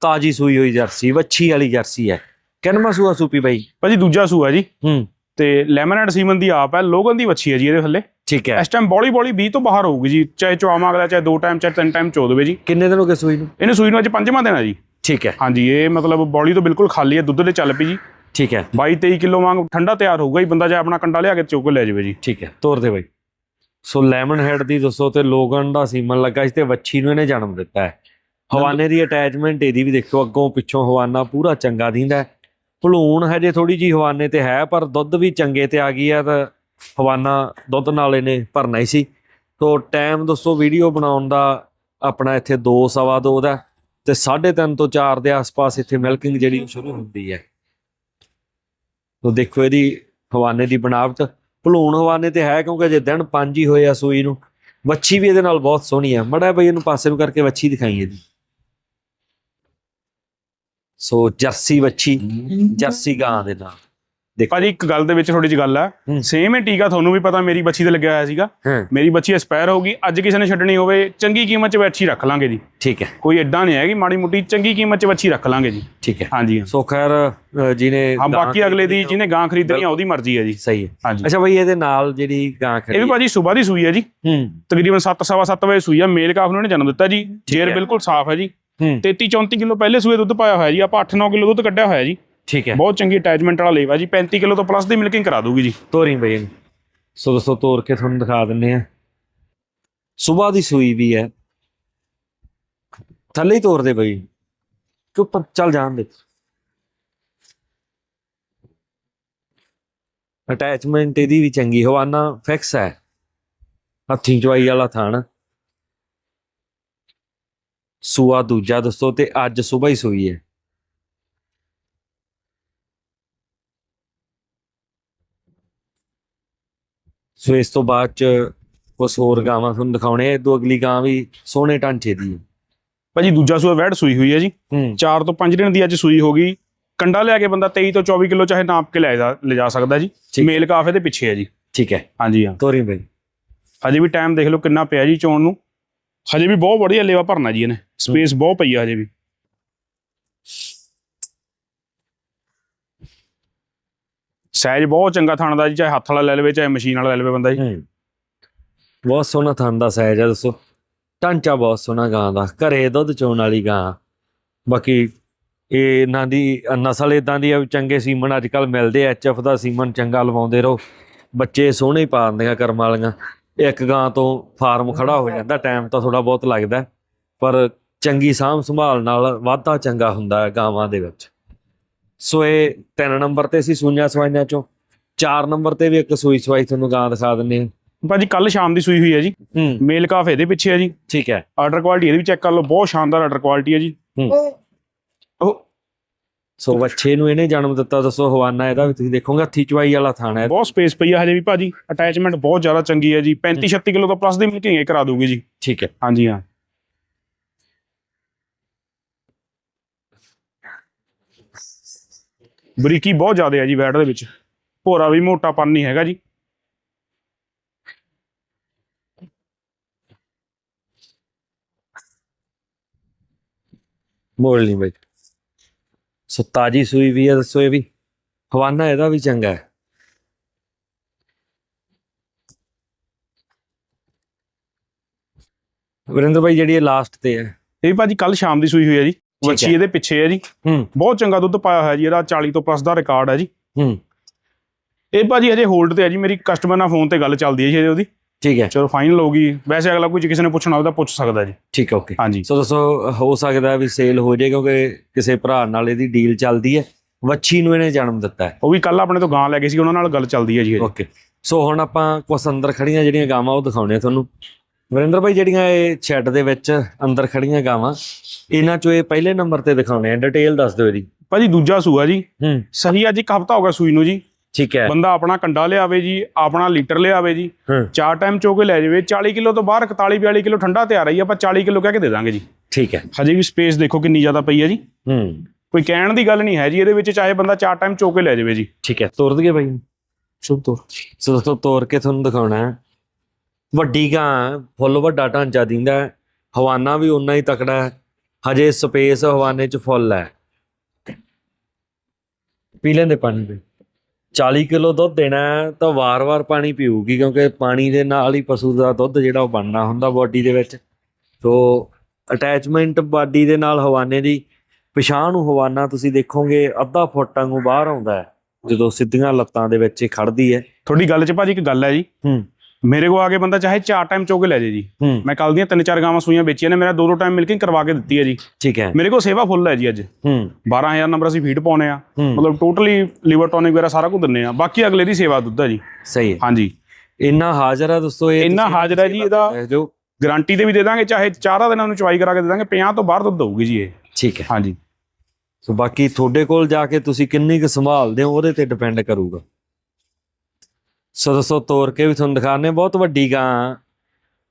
ਤਾਜੀ ਸੂਈ ਹੋਈ ਜਰਸੀ ਵੱਛੀ ਵਾਲੀ ਜਰਸੀ ਹੈ। ਕਿੰਨਵਾਂ ਸੂਆ ਸੂਪੀ ਬਾਈ? ਭਾਜੀ ਦੂਜਾ ਸੂਆ ਜੀ। ਹੂੰ। ਤੇ ਲੈਮਨਡ ਸੀਮਨ ਦੀ ਆਪ ਹੈ ਲੋਗਨ ਦੀ ਵੱਛੀ ਹੈ ਜੀ ਇਹਦੇ ਥੱਲੇ। ਠੀਕ ਹੈ। ਇਸ ਟਾਈਮ ਬੋਲੀ ਬੋਲੀ 20 ਤੋਂ ਬਾਹਰ ਹੋਊਗੀ ਜੀ ਚਾਹੇ ਚੁਆਵਾਂ ਅਗਲਾ ਚਾਹੇ ਦੋ ਟਾਈਮ ਚਾਹੇ ਤਿੰਨ ਟਾਈਮ ਚੋ ਦੇਵੇ ਜੀ। ਕਿੰਨੇ ਦਿਨ ਹੋ ਗਏ ਸੂਈ ਨੂੰ? ਇਹਨੂੰ ਸੂਈ ਨੂੰ ਅੱਜ ਪੰਜਵਾਂ ਦਿਨ ਹੈ ਜੀ। ਠੀਕ ਹੈ। ਹਾਂਜੀ ਇਹ ਮਤਲਬ ਬੋਲੀ ਤੋਂ ਬਿਲਕੁਲ ਖਾਲੀ ਹੈ ਦੁੱਧ ਦੇ ਚੱਲ ਪਈ ਜੀ। ਠੀਕ ਹੈ। 22 23 ਕਿਲੋ ਵਾਂਗ ਠੰਡਾ ਤਿਆਰ ਹੋਊਗਾ ਜੀ ਬੰਦਾ ਜੇ ਆਪਣਾ ਕੰਡਾ ਲਿਆ ਕੇ ਚੁੱਕ ਕੇ ਲੈ ਜਾਵੇ ਜੀ। ਠੀਕ ਹੈ ਤੋਰ ਦੇ ਬਾਈ। ਸੋ ਲੈਮਨ ਹੈਡ ਦੀ ਦੱਸੋ ਤੇ ਲੋਗਨ ਦਾ ਸੀਮਨ ਲੱਗਾ ਸੀ ਤੇ ਵੱਛੀ ਨੂੰ ਇਹਨੇ ਜਨਮ ਦਿੱਤਾ ਹੈ। ਹਵਾਨੇ ਦੀ ਅਟੈਚਮੈਂਟ ਇਹਦੀ ਵੀ ਦੇਖੋ ਅੱਗੋਂ ਪਿੱਛੋਂ ਹਵਾਨਾ ਪੂਰਾ ਚੰਗਾ ਦਿੰਦਾ ਹੈ। ਭਲੂਣ ਹਜੇ ਥੋੜੀ ਜੀ ਹਵਾਨੇ ਤੇ ਹੈ ਪਰ ਦੁੱਧ ਵੀ ਚੰਗੇ ਤੇ ਆ ਗਈ ਆ ਤਾਂ ਹਵਾਨਾ ਦੁੱਧ ਨਾਲ ਇਹਨੇ ਭਰਨਾ ਹੀ ਸੀ। ਤੋ ਟਾਈਮ ਦੱਸੋ ਵੀਡੀਓ ਬਣਾਉਣ ਦਾ ਆਪਣਾ ਇੱਥੇ 2 ਸਵਾ 2 ਦਾ ਤੇ 3:30 ਤੋਂ 4 ਦੇ ਆਸ-ਪਾਸ ਇੱਥੇ ਮਿਲਕਿੰਗ ਜਿਹੜੀ ਸ਼ੁਰੂ ਹੁੰਦੀ ਹੈ। ਤੋ ਦੇਖੋ ਇਹਦੀ ਹਵਾਨੇ ਦੀ ਬਣਾਵਟ ਭਲੂਣ ਹਵਾਨੇ ਤੇ ਹੈ ਕਿਉਂਕਿ ਜੇ ਦਿਨ ਪੰਜ ਹੀ ਹੋਏ ਆ ਸੂਈ ਨੂੰ। ਵੱਛੀ ਵੀ ਇਹਦੇ ਨਾਲ ਬਹੁਤ ਸੋਹਣੀ ਆ। ਮੜਾ ਬਈ ਇਹਨੂੰ ਪਾਸੇ ਨੂੰ ਕਰਕੇ ਵੱਛੀ ਦਿਖਾਈ ਇਹਦੀ। ਸੋ ਜਰਸੀ ਵੱਛੀ ਜਰਸੀ ਗਾਂ ਦੇ ਨਾਲ। ਦੇਖੋ। ਭਾਜੀ ਇੱਕ ਗੱਲ ਦੇ ਵਿੱਚ ਥੋੜੀ ਜਿਹੀ ਗੱਲ ਹੈ ਹੂੰ। ਸੇਮ ਹੀ ਟੀਕਾ ਤੁਹਾਨੂੰ ਵੀ ਪਤਾ ਮੇਰੀ ਬੱਚੀ ਤੇ ਲੱਗਿਆ ਹੋਇਆ ਸੀਗਾ। ਹਾਂ। ਮੇਰੀ ਬੱਚੀ ਐਕਸਪਾਇਰ ਹੋਊਗੀ ਅੱਜ ਕਿਸੇ ਨੇ ਛੱਡਣੀ ਹੋਵੇ ਚੰਗੀ ਕੀਮਤ 'ਚ ਬੱਚੀ ਰੱਖ ਲਾਂਗੇ ਜੀ। ਠੀਕ ਹੈ। ਕੋਈ ਐਡਾ ਨਹੀਂ ਹੈਗੀ ਮਾੜੀ ਮੁੱਟੀ ਚੰਗੀ ਕੀਮਤ 'ਚ ਬੱਚੀ ਰੱਖ ਲਾਂਗੇ ਜੀ। ਠੀਕ ਹੈ। ਹਾਂਜੀ। ਹਾਂ। ਸੋ ਖੈਰ ਜਿਹਨੇ ਹਾਂ ਬਾਕੀ ਅਗਲੇ ਦੀ ਜਿਹਨੇ ਗਾਂ ਖਰੀਦਣੀ ਆ ਉਹਦੀ ਮਰਜ਼ੀ ਹੈ ਜੀ। ਸਹੀ ਹੈ। ਹਾਂਜੀ। ਅੱਛਾ ਬਈ ਇਹਦੇ ਨਾਲ ਜਿਹੜੀ ਗਾਂ ਖੜੀ ਇਹ ਵੀ ਭਾਜੀ ਸਵੇਰ ਦੀ ਸੂਈ ਹੈ ਜੀ। ਹੂੰ। ਤਕਰੀਬਨ 7 ਸਵਾ 7 ਵਜੇ ਸੂਈ ਆ। ਮੇਲ ਕਾਫ ਨੂੰ ਇਹਨੇ ਜਨਮ ਦਿੱਤਾ ਜੀ। ਜੇਰ ਹੈ। ਬਿਲਕੁਲ ਸਾਫ਼ ਹੈ ਜੀ। ਹੂੰ। 33 34 ਕਿਲੋ ਪਹਿਲੇ ਸੂਏ ਦੁੱਧ ਪਾਇਆ ਹੋਇਆ ਜੀ। ਆਪਾਂ 8 9 ਕਿਲੋ ਦੁੱਧ ਕੱਢਿਆ ਹੋਇਆ ਜੀ। ਠੀਕ ਹੈ। ਬਹੁਤ ਚੰਗੀ ਅਟੈਚਮੈਂਟ ਵਾਲਾ ਲੇਵਾ ਜੀ 35 ਕਿਲੋ ਤੋਂ ਪਲੱਸ ਦੀ ਮਿਲਕਿੰਗ ਕਰਾ ਦੂਗੀ ਜੀ। ਤੋਰੀ ਬਈ। ਸੋ ਦੋਸਤੋ ਤੋਰ ਕੇ ਤੁਹਾਨੂੰ ਦਿਖਾ ਦਿੰਨੇ ਆ ਸਵੇਰ ਦੀ ਸੂਈ ਵੀ ਹੈ। ਥੱਲੇ ਹੀ ਤੋਰ ਦੇ ਬਈ। ਕਿ ਉੱਪਰ ਚੱਲ ਜਾਣ ਦੇ। ਅਟੈਚਮੈਂਟ ਇਹਦੀ ਵੀ ਚੰਗੀ ਹਵਾਨਾ ਫਿਕਸ ਹੈ। ਹੱਥੀਂ ਚਵਾਈ ਵਾਲਾ ਥਾਣ। ਸੂਆ ਦੂਜਾ ਦੋਸਤੋ ਤੇ ਅੱਜ ਸਵੇਰ ਹੀ ਸੂਈ ਹੈ। ਸੋ ਇਸ ਤੋਂ ਬਾਅਦ ਚ ਕੁਛ ਹੋਰ ਗਾਵਾਂ ਤੁਹਾਨੂੰ ਦਿਖਾਉਣੇ ਇਹ ਤੋਂ ਅਗਲੀ ਗਾਂ ਵੀ ਸੋਹਣੇ ਢਾਂਚੇ ਦੀ ਹੈ। ਭਾਜੀ ਦੂਜਾ ਸੂਆ ਵੈੜ ਸੂਈ ਹੋਈ ਹੈ ਜੀ। ਹੂੰ। 4 ਤੋਂ 5 ਦਿਨ ਦੀ ਅੱਜ ਸੂਈ ਹੋ ਗਈ। ਕੰਡਾ ਲਿਆ ਕੇ ਬੰਦਾ 23 ਤੋਂ 24 ਕਿਲੋ ਚਾਹੇ ਨਾਪ ਕੇ ਲੈ ਜਾ ਲਿਜਾ ਸਕਦਾ ਜੀ। ਠੀਕ। ਮੇਲ ਕਾਫੇ ਦੇ ਪਿੱਛੇ ਹੈ ਜੀ। ਠੀਕ ਹੈ। ਹਾਂਜੀ ਹਾਂ। ਤੋਰੀ ਬਈ। ਹਜੇ ਵੀ ਟਾਈਮ ਦੇਖ ਲਓ ਕਿੰਨਾ ਪਿਆ ਜੀ ਚੋਣ ਨੂੰ। ਹਜੇ ਵੀ ਬਹੁਤ ਵਧੀਆ ਲੇਵਾ ਭਰਨਾ ਜੀ ਇਹਨੇ। ਸਪੇਸ ਬਹੁਤ ਪਈ ਆ ਹਜੇ ਵੀ। ਸਾਈਜ਼ ਬਹੁਤ ਚੰਗਾ ਥਣ ਦਾ ਜੀ, ਚਾਹੇ ਹੱਥ ਵਾਲਾ ਲੈ ਲਵੇ, ਚਾਹੇ ਮਸ਼ੀਨ ਵਾਲਾ ਲੈ ਲਵੇ ਬੰਦਾ ਜੀ। ਬਹੁਤ ਸੋਹਣਾ ਥਣ ਦਾ ਸਾਈਜ਼ ਹੈ, ਦੱਸੋ। ਢਾਂਚਾ ਬਹੁਤ ਸੋਹਣਾ ਗਾਂ ਦਾ, ਘਰੇ ਦੁੱਧ ਚੋਣ ਵਾਲੀ ਗਾਂ। ਬਾਕੀ ਇਹ ਇਹਨਾਂ ਦੀ, ਨਸਲ ਇਦਾਂ ਦੀ ਆ ਚੰਗੇ ਸੀਮਨ ਅੱਜ ਕੱਲ ਮਿਲਦੇ ਐਚਐਫ ਦਾ ਸੀਮਨ ਚੰਗਾ ਲਵਾਉਂਦੇ ਰਹੋ। ਬੱਚੇ ਸੋਹਣੇ ਪਾ ਦਿੰਦੀਆਂ ਕਰਮ ਵਾਲੀਆਂ। ਇੱਕ ਗਾਂ ਤੋਂ ਫਾਰਮ ਖੜਾ ਹੋ ਜਾਂਦਾ, ਟਾਈਮ ਤਾਂ ਥੋੜਾ ਬਹੁਤ ਲੱਗਦਾ, ਪਰ ਚੰਗੀ ਸਾਂਭ ਸੰਭਾਲ ਨਾਲ ਵਾਧਾ ਚੰਗਾ ਹੁੰਦਾ ਹੈ ਗਾਵਾਂ ਦੇ ਵਿੱਚ। ਸੋ ਇਹ ਤਿੰਨ ਨੰਬਰ ਤੇ ਸੀ ਸੂਈਆਂ ਸਵਾਈਆਂ ਚੋਂ। ਚਾਰ ਨੰਬਰ ਤੇ ਵੀ ਇੱਕ ਸੂਈ ਸਵਾਈ ਤੁਹਾਨੂੰ ਗਾਂ ਦਿਖਾ ਦਿੰਨੇ ਹਾਂ। ਭਾਜੀ ਕੱਲ ਸ਼ਾਮ ਦੀ ਸੂਈ ਹੋਈ ਹੈ ਜੀ। ਮੇਲ ਕਾਫੇ ਦੇ ਪਿੱਛੇ ਹੈ ਜੀ। ਠੀਕ ਹੈ। ਆਰਡਰ ਕੁਆਲਿਟੀ ਇਹਦੀ ਵੀ ਚੈੱਕ ਕਰ ਲਓ ਬਹੁਤ ਸ਼ਾਨਦਾਰ ਆਰਡਰ ਕੁਆਲਿਟੀ ਹੈ ਜੀ। ਉਹ ਸੋ ਬੱਚੇ ਨੂੰ ਇਹਨੇ ਜਨਮ ਦਿੱਤਾ ਦੱਸੋ ਹਵਾਨਾ ਇਹਦਾ ਵੀ ਤੁਸੀਂ ਦੇਖੋਗੇ ਹੱਥੀ ਚਵਾਈ ਵਾਲਾ ਥਾਣਾ ਹੈ। ਬਹੁਤ ਸਪੇਸ ਪਈ ਆ ਹਜੇ ਵੀ ਭਾਜੀ। ਅਟੈਚਮੈਂਟ ਬਹੁਤ ਜ਼ਿਆਦਾ ਚੰਗੀ ਹੈ ਜੀ। 35 36 ਕਿਲੋ ਤੋਂ ਪਲੱਸ ਦੀ ਮਿਲਕਿੰਗ ਕਰਾ ਦੂਗੀ ਜੀ। ਠੀਕ ਹੈ। ਹਾਂਜੀ ਹਾਂ। ਬਰੀਕੀ ਬਹੁਤ ਜ਼ਿਆਦਾ ਹੈ ਜੀ ਵੈਟ ਦੇ ਵਿੱਚ। ਭੋਰਾ ਵੀ ਮੋਟਾਪਨ ਨਹੀਂ ਹੈਗਾ ਜੀ। ਮੋੜ ਲਈ ਬਈ। ਸੋ ਤਾਜੀ ਸੂਈ ਵੀ ਹੈ ਦੱਸੋ ਇਹ ਵੀ। ਹਵਾਨਾ ਇਹਦਾ ਵੀ ਚੰਗਾ ਹੈ। ਵਰਿੰਦਰ ਭਾਈ ਜਿਹੜੀ ਇਹ ਲਾਸਟ ਤੇ ਹੈ। ਇਹ ਭਾਜੀ ਕੱਲ ਸ਼ਾਮ ਦੀ ਸੂਈ ਹੋਈ ਹੈ ਜੀ। ਵੱਛੀ ਇਹਦੇ ਪਿੱਛੇ ਹੈ ਜੀ। ਹੂੰ। ਬਹੁਤ ਚੰਗਾ ਦੁੱਧ ਪਾਇਆ ਹੋਇਆ ਜੀ ਇਹਦਾ 40 ਤੋਂ ਪਲੱਸ ਦਾ ਰਿਕਾਰਡ ਹੈ ਜੀ। ਹੂੰ। ਇਹ ਭਾਜੀ ਅਜੇ ਹੋਲਡ ਤੇ ਹੈ ਜੀ ਮੇਰੀ ਕਸਟਮਰ ਨਾਲ ਫੋਨ ਤੇ ਗੱਲ ਚੱਲਦੀ ਹੈ ਜੀ ਉਹਦੀ। ਠੀਕ ਹੈ। ਚਲੋ ਫਾਈਨਲ ਹੋਊਗੀ ਵੈਸੇ ਅਗਲਾ ਕੋਈ ਕਿਸੇ ਨੇ ਪੁੱਛਣਾ ਹੋਵੇ ਤਾਂ ਪੁੱਛ ਸਕਦਾ ਜੀ। ਠੀਕ ਹੈ ਓਕੇ ਹਾਂਜੀ। ਸੋ ਦੱਸੋ ਹੋ ਸਕਦਾ ਵੀ ਸੇਲ ਹੋ ਜਾਏ ਕਿਉਂਕਿ ਕਿਸੇ ਭਰਾ ਨਾਲ ਇਹਦੀ ਡੀਲ ਚੱਲਦੀ ਹੈ। ਵੱਛੀ ਨੂੰ ਇਹਨੇ ਜਨਮ ਦਿੱਤਾ ਹੈ। ਉਹ ਵੀ ਕੱਲ ਆਪਣੇ ਤੋਂ ਗਾਂ ਲੈ ਗਏ ਸੀ ਉਹਨਾਂ ਨਾਲ ਗੱਲ ਚੱਲਦੀ ਹੈ ਜੀ ਹਜੇ। ਓਕੇ ਸੋ ਹੁਣ ਆਪਾਂ ਕੁਛ ਅੰਦਰ ਖੜੀਆਂ ਜਿਹੜੀਆਂ ਗਾਵਾਂ ਉਹ ਦਿਖਾਉਣੇ ਆ ਤੁਹਾਨੂੰ। ਵਰਿੰਦਰ ਭਾਈ ਜਿਹੜੀਆਂ ਇਹ ਸ਼ੈੱਡ ਦੇ ਵਿੱਚ ਅੰਦਰ ਖੜੀਆਂ ਗਾਵਾਂ ਇਹਨਾਂ ਚੋਂ ਇਹ ਪਹਿਲੇ ਨੰਬਰ ਤੇ ਦਿਖਾਉਣੇ ਆ ਡਿਟੇਲ ਦੱਸ ਦਿਓ ਇਹਦੀ। ਭਾਜੀ ਦੂਜਾ ਸੂਆ ਜੀ। ਹੂੰ। ਸਹੀ ਅੱਜ ਇੱਕ ਹਫਤਾ ਹੋ ਗਿਆ ਸੂਈ ਨੂੰ ਜੀ। ਠੀਕ ਹੈ। ਬੰਦਾ ਆਪਣਾ ਕੰਡਾ ਲਿਆਵੇ ਜੀ ਆਪਣਾ ਲੀਟਰ ਲਿਆਵੇ ਜੀ। ਹੂੰ। ਚਾਰ ਟਾਈਮ ਚੋ ਕੇ ਲੈ ਜਾਵੇ 40 ਕਿਲੋ ਤੋਂ ਬਾਹਰ 41 42 ਕਿਲੋ ਠੰਡਾ ਤੇ ਆ ਰਹੀ ਆ ਆਪਾਂ 40 ਕਿਲੋ ਕਹਿ ਕੇ ਦੇ ਦਾਂਗੇ ਜੀ। ਠੀਕ ਹੈ। ਹਜੇ ਵੀ ਸਪੇਸ ਦੇਖੋ ਕਿੰਨੀ ਜ਼ਿਆਦਾ ਪਈ ਹੈ ਜੀ। ਹੂੰ। ਕੋਈ ਕਹਿਣ ਦੀ ਗੱਲ ਨਹੀਂ ਹੈ ਜੀ ਇਹਦੇ ਵਿੱਚ ਚਾਹੇ ਬੰਦਾ ਚਾਰ ਟਾਈਮ ਚੋ ਕੇ ਲੈ ਜਾਵੇ ਜੀ। ਠੀਕ ਹੈ ਤੋਰ ਦਈਏ ਭਾਈ ਸ਼ੁਭ ਤੋਰ। ਸੋ ਦੋਸਤੋ ਤੋਰ ਕੇ ਤੁਹਾਨੂੰ ਦਿਖਾਉਣਾ ਹੈ। ਵੱਡੀ ਗਾਂ ਫੁੱਲ ਵੱਡਾ ਢਾਂਚਾ ਦਿੰਦਾ ਹੈ ਹਵਾਨਾ ਵੀ ਉਨਾ ਹੀ ਤਕੜਾ ਹੈ। ਹਜੇ ਸਪੇਸ ਹਵਾਨੇ ਚ ਫੁੱਲ ਹੈ। ਪੀ ਲੈਂਦੇ ਪਾਣੀ ਦੇ। 40 ਕਿਲੋ ਦੁੱਧ ਦੇਣਾ ਤਾਂ ਵਾਰ-ਵਾਰ ਪਾਣੀ ਪੀਊਗੀ ਕਿਉਂਕਿ ਪਾਣੀ ਦੇ ਨਾਲ ਹੀ ਪਸ਼ੂ ਦਾ ਦੁੱਧ ਜਿਹੜਾ ਉਹ ਬਣਨਾ ਹੁੰਦਾ ਬਾਡੀ ਦੇ ਵਿੱਚ। ਸੋ ਅਟੈਚਮੈਂਟ ਬਾਡੀ ਦੇ ਨਾਲ ਹਵਾਨੇ ਦੀ ਪਿਛਾਂਹ ਨੂੰ ਹਵਾਨਾ ਤੁਸੀਂ ਦੇਖੋਗੇ ਅੱਧਾ ਫੁੱਟ ਵਾਂਗੂ ਬਾਹਰ ਆਉਂਦਾ ਹੈ ਜਦੋਂ ਸਿੱਧੀਆਂ ਲੱਤਾਂ ਦੇ ਵਿੱਚ ਖੜਦੀ ਹੈ। ਤੁਹਾਡੀ ਗੱਲ 'ਚ ਭਾਜੀ ਇੱਕ ਗੱਲ ਹੈ ਜੀ। ਹੂੰ। ਮੇਰੇ ਕੋ ਆ ਕੇ ਬੰਦਾ ਚਾਹੇ ਚਾਰ ਟਾਈਮ ਚੋ ਕੇ ਲੈ ਜੇ। ਜੀ ਮੈਂ ਕੱਲ ਦੀਆਂ ਤਿੰਨ ਚਾਰ ਗਾਵਾਂ ਸੂਈਆਂ ਵੇਚੀਆਂ ਨੇ ਮੇਰਾ ਦੋ ਦੋ ਟਾਈਮ ਮਿਲਕਿੰਗ ਕਰਵਾ ਕੇ ਦਿੱਤੀ ਹੈ ਜੀ। ਠੀਕ ਹੈ। ਮੇਰੇ ਕੋਲ ਸੇਵਾ ਫੁੱਲ ਹੈ ਜੀ ਅੱਜ। ਹੂੰ। 12000 ਨੰਬਰ ਅਸੀਂ ਫੀਡ ਪਾਉਨੇ ਆ। ਮਤਲਬ ਟੋਟਲੀ ਲਿਵਰ ਟੌਨਿਕ ਵਗੈਰਾ ਸਾਰਾ ਕੁਝ ਦਿੰਨੇ ਆ। ਬਾਕੀ ਅਗਲੇ ਦੀ ਸੇਵਾ ਦੁੱਧ ਹੈ ਜੀ। ਸਹੀ ਹੈ। ਹਾਂਜੀ। ਇੰਨਾ ਹਾਜ਼ਰ ਹੈ ਦੋਸਤੋ ਇਹ ਇੰਨਾ ਹਾਜ਼ਰ ਹੈ ਜੀ ਇਹਦਾ। ਦਿਓ। ਗਾਰੰਟੀ ਤੇ ਵੀ ਦੇ ਦਾਂਗੇ ਚਾਹੇ ਚਾਰਾਂ ਦਿਨਾਂ ਨੂੰ ਚਵਾਈ ਕਰਾ ਕੇ ਦੇ ਦਾਂਗੇ 50 ਤੋਂ ਬਾਹਰ ਦੁੱਧ ਦਊਗੀ ਜੀ ਇਹ। ਠੀਕ ਹੈ। ਹਾਂਜੀ। ਸੋ ਬਾਕੀ ਤੁਹਾਡੇ ਕੋਲ ਜਾ ਕੇ ਤੁਸੀਂ ਕਿੰਨੀ ਕੁ ਸੰਭਾਲਦੇ ਹੋ ਉਹਦੇ ਤੇ ਡਿਪੈਂਡ ਕਰੂਗਾ। ਸੋ ਦੋਸਤੋ ਤੋਰ ਕੇ ਵੀ ਤੁਹਾਨੂੰ ਦਿਖਾਣੇ ਬਹੁਤ ਵੱਡੀ ਗਾਂ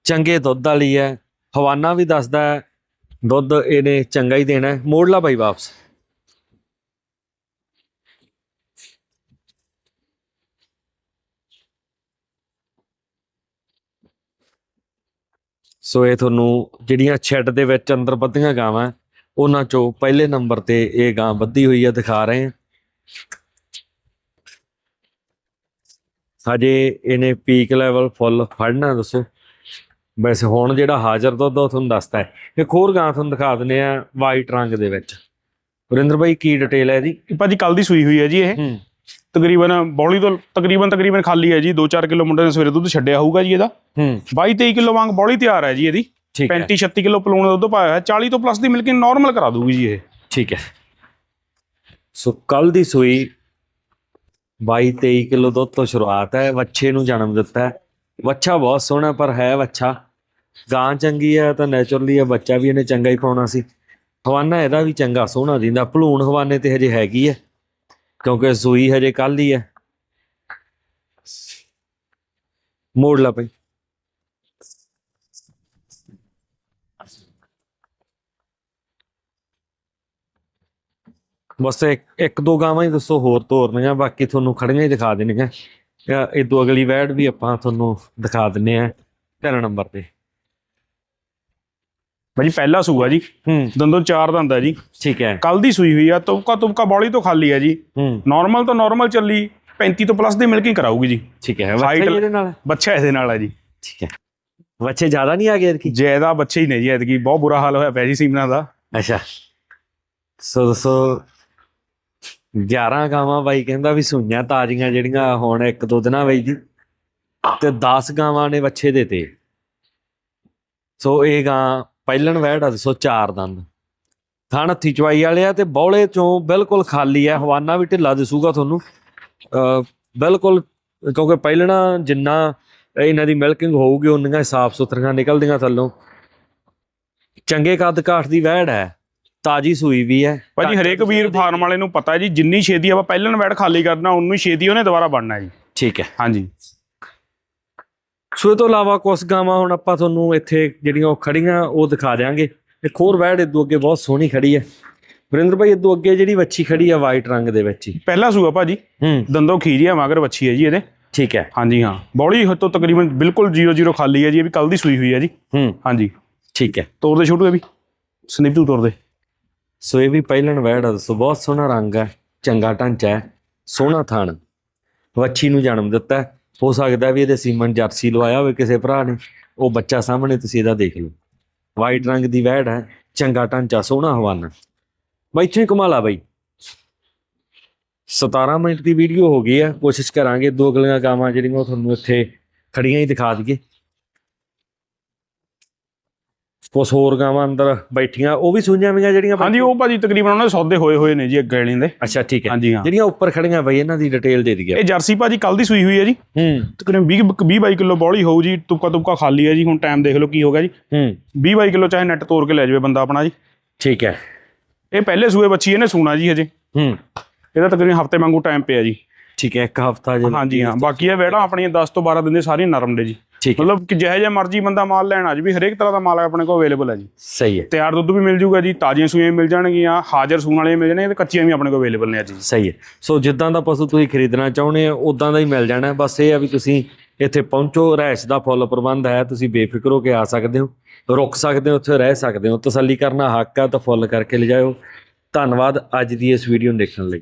ਚੰਗੇ ਦੁੱਧ ਵਾਲੀ ਹੈ। ਹਵਾਨਾ ਵੀ ਦੱਸਦਾ ਹੈ, ਦੁੱਧ ਇਹਨੇ ਚੰਗਾ ਹੀ ਦੇਣਾ ਹੈ। ਮੋੜ ਲਾ ਬਾਈ ਵਾਪਸ। ਸੋ ਇਹ ਤੁਹਾਨੂੰ ਜਿਹੜੀਆਂ ਛੱਡ ਦੇ ਵਿੱਚ ਅੰਦਰ ਬੱਧੀਆਂ ਗਾਵਾਂ, ਉਹਨਾਂ ਚੋਂ ਪਹਿਲੇ ਨੰਬਰ ਤੇ ਇਹ ਗਾਂ ਬੱਧੀ ਹੋਈ ਹੈ, ਦਿਖਾ ਰਹੇ ਹਾਂ। ਹਜੇ ਇਹਨੇ ਪੀਕ ਲੈਵਲ ਫੁੱਲ ਫੜਨਾ ਦੱਸੋ। ਵੈਸੇ ਹੁਣ ਜਿਹੜਾ ਹਾਜ਼ਰ ਦੁੱਧ ਉਹ ਤੁਹਾਨੂੰ ਦੱਸਦਾ ਹੈ। ਇੱਕ ਹੋਰ ਗਾਂ ਤੁਹਾਨੂੰ ਦਿਖਾ ਦਿੰਦੇ ਆ ਵਾਈਟ ਰੰਗ ਦੇ ਵਿੱਚ। ਵਰਿੰਦਰ ਭਾਈ ਕੀ ਡਿਟੇਲ ਹੈ ਇਹਦੀ? ਇਹ ਭਾਜੀ ਕੱਲ ਦੀ ਸੂਈ ਹੋਈ ਹੈ ਜੀ ਇਹ। ਤਕਰੀਬਨ ਬੌਲੀ ਤੋਂ ਤਕਰੀਬਨ ਤਕਰੀਬਨ ਖਾਲੀ ਹੈ ਜੀ। 2-4 ਕਿਲੋ ਮੁੰਡੇ ਨੇ ਸਵੇਰੇ ਦੁੱਧ ਛੱਡਿਆ ਹੋਊਗਾ ਜੀ ਇਹਦਾ। ਹੂੰ। 22-23 ਕਿਲੋ ਵਾਂਗ ਬੌਲੀ ਤਿਆਰ ਹੈ ਜੀ ਇਹਦੀ। ਠੀਕ ਹੈ। 35-36 ਕਿਲੋ ਪਲੂਣ ਦਾ ਦੁੱਧ ਪਾਇਆ ਹੈ 40 ਤੋਂ ਪਲੱਸ ਦੀ ਮਿਲਕਿੰਗ ਨਾਰਮਲ ਕਰਾ ਦੂਗੀ ਜੀ ਇਹ। ਠੀਕ ਹੈ। ਸੋ ਕੱਲ ਦੀ ਸੂਈ 22 23 ਕਿਲੋ ਦੁੱਧ ਤੋਂ ਸ਼ੁਰੂਆਤ ਹੈ, ਵੱਛੇ ਨੂੰ ਜਨਮ ਦਿੱਤਾ ਹੈ। ਵੱਛਾ ਬਹੁਤ ਸੋਹਣਾ, ਪਰ ਹੈ ਵੱਛਾ। ਗਾਂ ਚੰਗੀ ਹੈ ਤਾਂ ਨੇਚਰਲੀ ਇਹ ਬੱਚਾ ਵੀ ਇਹਨੇ ਚੰਗਾ ਹੀ ਪਾਉਣਾ ਸੀ। ਹਵਾਨਾ ਇਹਦਾ ਵੀ ਚੰਗਾ, ਸੋਹਣਾ ਦਿੰਦਾ। ਭਲੂਣ ਹਵਾਨੇ ਤੇ ਹਜੇ ਹੈਗੀ ਹੈ, ਕਿਉਂਕਿ ਸੂਈ ਹਜੇ ਕੱਲ ਹੀ ਹੈ। ਮੋੜ ਲਾ ਪਈ ਬਸ ਇੱਕ ਇੱਕ ਦੋ ਗਾਵਾਂ ਹੀ ਦੱਸੋ ਹੋਰ ਤੋਰਨੀਆਂ ਬਾਕੀ ਤੁਹਾਨੂੰ ਖੜੀਆਂ ਹੀ ਦਿਖਾ ਦੇਣੀਆਂ। ਇਹ ਤੋਂ ਅਗਲੀ ਵੈਡ ਵੀ ਆਪਾਂ ਤੁਹਾਨੂੰ ਦਿਖਾ ਦਿੰਨੇ ਆ ਤਿੰਨ ਨੰਬਰ ਤੇ। ਭਾਜੀ ਪਹਿਲਾ ਸੂਆ ਜੀ। ਹੂੰ। ਦੰਦੋਂ ਚਾਰ ਦੰਦ ਹੈ ਜੀ। ਠੀਕ ਹੈ। ਕੱਲ ਦੀ ਸੂਈ ਹੋਈ ਆ ਤੁਮਕਾ ਤੁਮਕਾ ਬੌਲੀ ਤੋਂ ਖਾਲੀ ਹੈ ਜੀ। ਹੂੰ। ਨਾਰਮਲ ਤੋਂ ਨਾਰਮਲ ਚੱਲੀ 35 ਤੋਂ ਪਲੱਸ ਦੀ ਮਿਲਕਿੰਗ ਕਰਾਊਗੀ ਜੀ। ਠੀਕ ਹੈ ਬੱਚੇ ਇਹਦੇ ਨਾਲ? ਬੱਚਾ ਇਹਦੇ ਨਾਲ ਹੈ ਜੀ। ਠੀਕ ਹੈ। ਬੱਚੇ ਜ਼ਿਆਦਾ ਨਹੀਂ ਆ ਗਏ ਕਿ ਜੈਦਾ ਬੱਚੇ ਹੀ ਨੇ ਜੀ ਐਤਕੀ ਬਹੁਤ ਬੁਰਾ ਹਾਲ ਹੋਇਆ ਪਿਆ ਜੀ ਸੀਮਨਾ ਦਾ। ਅੱਛਾ। ਸੋ ਦੱਸੋ 11 ਗਾਵਾਂ ਬਾਈ ਕਹਿੰਦਾ ਵੀ ਸੂਈਆਂ ਤਾਜ਼ੀਆਂ ਜਿਹੜੀਆਂ ਹੁਣ ਇੱਕ ਦੋ ਦਿਨਾਂ ਵਿੱਚ ਜੀ ਤੇ 10 ਗਾਵਾਂ ਨੇ ਵੱਛੇ ਦੇ ਤੇ ਸੋ ਇਹ ਗਾਂ ਪਹਿਲਣ ਵਹਿੜ ਆ ਦੱਸੋ ਚਾਰ ਦੰਦ। ਥਣ ਹੱਥੀ ਚਵਾਈ ਵਾਲੇ ਆ ਤੇ ਬੌਲੇ ਚੋਂ ਬਿਲਕੁਲ ਖਾਲੀ ਆ। ਹਵਾਨਾ ਵੀ ਢਿੱਲਾ ਦਿਸੂਗਾ ਤੁਹਾਨੂੰ। ਅ ਬਿਲਕੁਲ ਕਿਉਂਕਿ ਪਹਿਲਣਾ ਜਿੰਨਾ ਇਹਨਾਂ ਦੀ ਮਿਲਕਿੰਗ ਹੋਊਗੀ, ਉਨੀਆਂ ਸਾਫ਼ ਸੁਥਰੀਆਂ ਨਿਕਲਦੀਆਂ ਥੱਲੋਂ। ਚੰਗੇ ਕੱਦ ਕਾਠ ਦੀ ਵਹਿੜ ਹੈ। ਤਾਜੀ ਸੂਈ ਵੀ ਹੈ। ਭਾਜੀ ਹਰੇਕ ਵੀਰ ਫਾਰਮ ਵਾਲੇ ਨੂੰ ਪਤਾ ਜੀ ਜਿੰਨੀ ਛੇਤੀ ਆਪਾਂ ਪਹਿਲਨ ਵੈਟ ਖਾਲੀ ਕਰਨਾ ਉਨੀ ਛੇਤੀ ਉਹਨੇ ਦੁਬਾਰਾ ਬਣਨਾ ਜੀ। ਠੀਕ ਹੈ। ਹਾਂਜੀ। ਸੋ ਇਹ ਤੋਂ ਇਲਾਵਾ ਕੁਝ ਗਾਵਾਂ ਹੁਣ ਆਪਾਂ ਤੁਹਾਨੂੰ ਇੱਥੇ ਜਿਹੜੀਆਂ ਉਹ ਖੜੀਆਂ ਉਹ ਦਿਖਾ ਦਿਆਂਗੇ। ਇੱਕ ਹੋਰ ਵੈੜ ਇਦੋਂ ਅੱਗੇ ਬਹੁਤ ਸੋਹਣੀ ਖੜੀ ਹੈ। ਵਰਿੰਦਰ ਭਾਈ ਇਦੋਂ ਅੱਗੇ ਜਿਹੜੀ ਵੱਛੀ ਖੜੀ ਆ ਵਾਈਟ ਰੰਗ ਦੇ ਵਿੱਚ ਹੀ। ਪਹਿਲਾ ਸੂਆ ਭਾਜੀ ਹੂੰ। ਦੰਦੋਂ ਖੀਰੀਆ ਮਗਰ ਵੱਛੀ ਹੈ ਜੀ ਇਹਦੇ। ਠੀਕ ਹੈ। ਹਾਂਜੀ ਹਾਂ। ਬੌਲੀ ਤੋਂ ਤਕਰੀਬਨ ਬਿਲਕੁਲ 00 ਖਾਲੀ ਹੈ ਜੀ ਇਹ ਵੀ ਕੱਲ ਦੀ ਸੂਈ ਹੋਈ ਹੈ ਜੀ। ਹੂੰ। ਹਾਂਜੀ। ਠੀਕ ਹੈ। ਤੋਰ ਦੇ ਛੋਟੂ ਇਹ ਵੀ। ਸਨੀਪ ਤੂੰ ਤੋਰ ਦੇ। ਸੋ ਇਹ ਵੀ ਪਹਿਲਣ ਵੈੜ ਆ ਦੱਸੋ, ਬਹੁਤ ਸੋਹਣਾ ਰੰਗ ਹੈ, ਚੰਗਾ ਢਾਂਚਾ ਹੈ, ਸੋਹਣਾ ਥਣ ਵੱਛੀ ਨੂੰ ਜਨਮ ਦਿੱਤਾ ਹੋ ਸਕਦਾ ਵੀ ਇਹਦੇ ਸੀਮਨ ਜਰਸੀ ਲਵਾਇਆ ਹੋਵੇ ਕਿਸੇ ਭਰਾ ਨੇ, ਉਹ ਬੱਚਾ ਸਾਹਮਣੇ ਤੁਸੀਂ ਇਹਦਾ ਦੇਖ ਲਓ। ਵਾਈਟ ਰੰਗ ਦੀ ਵੈੜ ਹੈ, ਚੰਗਾ ਢਾਂਚਾ, ਸੋਹਣਾ ਹਵਾਨਾ। ਬਾਈ ਇੱਥੇ ਕਮਾਲਾ ਬਾਈ। 17 ਮਿੰਟ ਦੀ ਵੀਡੀਓ ਹੋ ਗਈ ਹੈ, ਕੋਸ਼ਿਸ਼ ਕਰਾਂਗੇ ਦੋ ਗਲੀਆਂ ਗਾਵਾਂ ਜਿਹੜੀਆਂ ਉਹ ਤੁਹਾਨੂੰ ਇੱਥੇ ਖੜੀਆਂ ਹੀ ਦਿਖਾ ਦਈਏ। ਕੁਛ ਹੋਰ ਗਾਵਾਂ ਅੰਦਰ ਬੈਠੀਆਂ ਉਹ ਵੀ ਸੁਣੀਆਂ ਵੀਆਂ ਜਿਹੜੀਆਂ ਹਾਂਜੀ ਉਹ ਭਾਜੀ ਤਕਰੀਬਨ ਉਹਨਾਂ ਦੇ ਸੌਦੇ ਹੋਏ ਹੋਏ ਨੇ ਜੀ ਅੱਗੇ ਵਾਲੇ ਦੇ। ਅੱਛਾ ਠੀਕ ਹੈ। ਹਾਂਜੀ ਹਾਂ। ਜਿਹੜੀਆਂ ਉੱਪਰ ਖੜੀਆਂ ਬਈ ਇਹਨਾਂ ਦੀ ਡਿਟੇਲ ਦੇ ਦਈਏ। ਇਹ ਜਰਸੀ ਭਾਜੀ ਕੱਲ ਦੀ ਸੂਈ ਹੋਈ ਹੈ ਜੀ। ਹੂੰ। ਤਕਰੀਬਨ 20 20 22 ਕਿਲੋ ਬੌਲੀ ਹੋਊ ਜੀ ਤੁਪਕਾ ਤੁਪਕਾ ਖਾਲੀ ਹੈ ਜੀ ਹੁਣ ਟਾਈਮ ਦੇਖ ਲਓ ਕੀ ਹੋ ਗਿਆ ਜੀ। ਹੂੰ। 20 22 ਕਿਲੋ ਚਾਹੇ ਨੈਟ ਤੋੜ ਕੇ ਲੈ ਜਾਵੇ ਬੰਦਾ ਆਪਣਾ ਜੀ। ਠੀਕ ਹੈ। ਇਹ ਪਹਿਲੇ ਸੂਏ ਬੱਚੀ ਇਹਨੇ ਸੂਣਾ ਜੀ ਹਜੇ। ਹੂੰ। ਇਹਦਾ ਤਕਰੀਬਨ ਹਫ਼ਤੇ ਵਾਂਗੂ ਟਾਈਮ ਪਿਆ ਜੀ। ਠੀਕ ਹੈ ਇੱਕ ਹਫਤਾ ਜੇ ਹਾਂਜੀ ਹਾਂ। ਬਾਕੀ ਇਹ ਵੇੜਾ ਆਪਣੀਆਂ 10 ਤੋਂ 12 ਦਿਨ ਦੇ ਸਾਰੀਆਂ ਨਰਮ ਨੇ ਜੀ। ਮਤਲਬ ਕਿ ਜਿਹੋ ਜਿਹਾ ਮਰਜ਼ੀ ਬੰਦਾ ਮਾਲ ਲੈਣ ਆ ਜੀ ਵੀ ਹਰੇਕ ਤਰ੍ਹਾਂ ਦਾ ਮਾਲ ਆਪਣੇ ਕੋਲ ਅਵੇਲੇਬਲ ਹੈ ਜੀ। ਸਹੀ ਹੈ। ਤਿਆਰ ਦੁੱਧ ਵੀ ਮਿਲ ਜੂਗਾ ਜੀ ਤਾਜ਼ੀਆਂ ਸੂਈਆਂ ਮਿਲ ਜਾਣਗੀਆਂ ਹਾਜ਼ਰ ਸੂਣ ਵਾਲੀਆਂ ਮਿਲ ਜਾਣਗੀਆਂ ਤੇ ਕੱਚੀਆਂ ਵੀ ਆਪਣੇ ਕੋਲ ਅਵੇਲੇਬਲ ਨੇ ਜੀ। ਸਹੀ ਹੈ। ਸੋ ਜਿੱਦਾਂ ਦਾ ਪਸ਼ੂ ਤੁਸੀਂ ਖਰੀਦਣਾ ਚਾਹੁੰਦੇ ਹੋ ਉਦਾਂ ਦਾ ਹੀ ਮਿਲ ਜਾਣਾ। ਬਸ ਇਹ ਆ ਵੀ ਤੁਸੀਂ ਇੱਥੇ ਪਹੁੰਚੋ ਰਹਿਸ਼ ਦਾ ਫੁੱਲ ਪ੍ਰਬੰਧ ਹੈ ਤੁਸੀਂ ਬੇਫਿਕਰ ਹੋ ਕੇ ਆ ਸਕਦੇ ਹੋ ਰੁਕ ਸਕਦੇ ਹੋ ਉੱਥੇ ਰਹਿ ਸਕਦੇ ਹੋ। ਤਸੱਲੀ ਕਰਨਾ ਹੱਕ ਆ ਤਾਂ ਫੁੱਲ ਕਰਕੇ ਲਿਜਾਓ ਧੰਨਵਾਦ ਅੱਜ ਦੀ ਇਸ ਵੀਡੀਓ ਨੂੰ ਦੇਖਣ ਲਈ।